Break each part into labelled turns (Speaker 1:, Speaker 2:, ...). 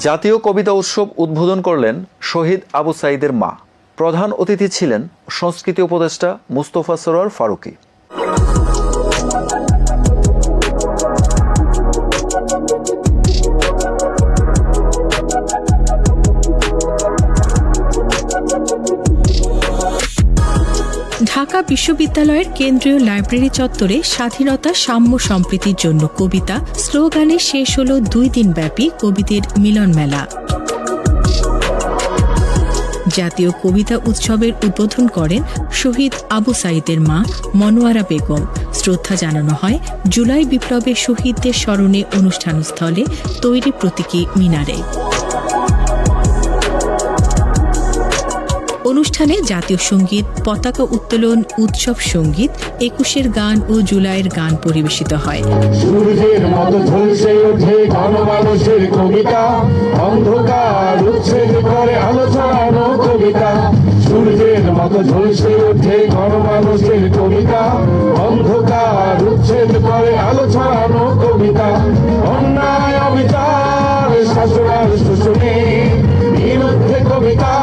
Speaker 1: জাতীয় কবিতা উৎসব উদ্বোধন করলেন শহীদ আবু সাইদের মা। প্রধান অতিথি ছিলেন সংস্কৃতি উপদেষ্টা মুস্তফা সরোয়ার ফারুকী।
Speaker 2: ঢাকা বিশ্ববিদ্যালয়ের কেন্দ্রীয় লাইব্রেরি চত্বরে স্বাধীনতা সাম্য সম্প্রীতির জন্য কবিতা স্লোগানে শেষ হল দুই দিনব্যাপী কবিদের মিলন মেলা। জাতীয় কবিতা উৎসবের উদ্বোধন করেন শহীদ আবু সাইদের মা মনোয়ারা বেগম। শ্রদ্ধা জানানো হয় জুলাই বিপ্লবে শহীদদের স্মরণে অনুষ্ঠানস্থলে তৈরি প্রতীকী মিনারে। অনুষ্ঠানে জাতীয় সংগীত, পতাকা উত্তোলন, উৎসব সংগীত, একুশের গান ও জুলাইয়ের গান পরিবেশিত হয়।
Speaker 3: সূর্যের কবিতা। অন্ধকার করে আলো ছড়ানো কবিতা। সূর্যের কবিতা। অন্ধকার করে আলো ছড়ানো কবিতা। অন্যায় কবিতার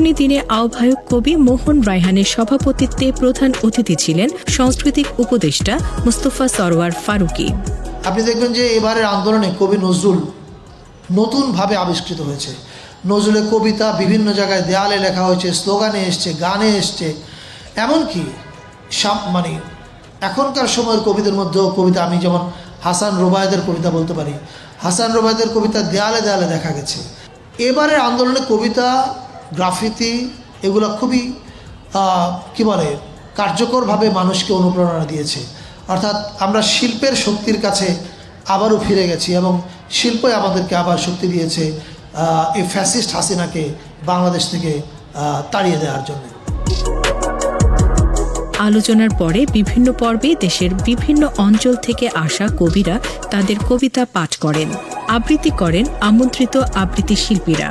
Speaker 2: উদ্বোধনী দিনে আহ্বায়ক কবি মোহন রায়হানের সভাপতিত্বে প্রধান অতিথি ছিলেন সাংস্কৃতিক উপদেষ্টা মুস্তফা সরওয়ার ফারুকী।
Speaker 4: আপনি দেখবেন যে এবারের আন্দোলনে কবি নজরুল নতুনভাবে আবিষ্কৃত হয়েছে। নজরুলের কবিতা বিভিন্ন জায়গায় দেয়ালে লেখা হয়েছে, স্লোগানে এসছে, গানে এসছে। এমনকি মানে এখনকার সময়ের কবিদের মধ্যেও কবিতা, আমি যেমন হাসান রোবায়দের কবিতা বলতে পারি, হাসান রোবায়দের কবিতা দেয়ালে দেয়ালে দেখা গেছে। এবারের আন্দোলনে কবিতা গ্রাফিতি, এগুলো খুবই কি বলে, কার্যকরভাবে মানুষকে অনুপ্রেরণা দিয়েছে। অর্থাৎ আমরা শিল্পের শক্তির কাছে আবারও ফিরে গেছি এবং শিল্পই আমাদেরকে আবার শক্তি দিয়েছে এই ফ্যাসিস্ট হাসিনাকে বাংলাদেশ থেকে তাড়িয়ে দেওয়ার জন্য।
Speaker 2: আলোচনার পরে বিভিন্ন পর্বে দেশের বিভিন্ন অঞ্চল থেকে আসা কবিরা তাদের কবিতা পাঠ করেন। আবৃত্তি করেন আমন্ত্রিত আবৃত্তি শিল্পীরা।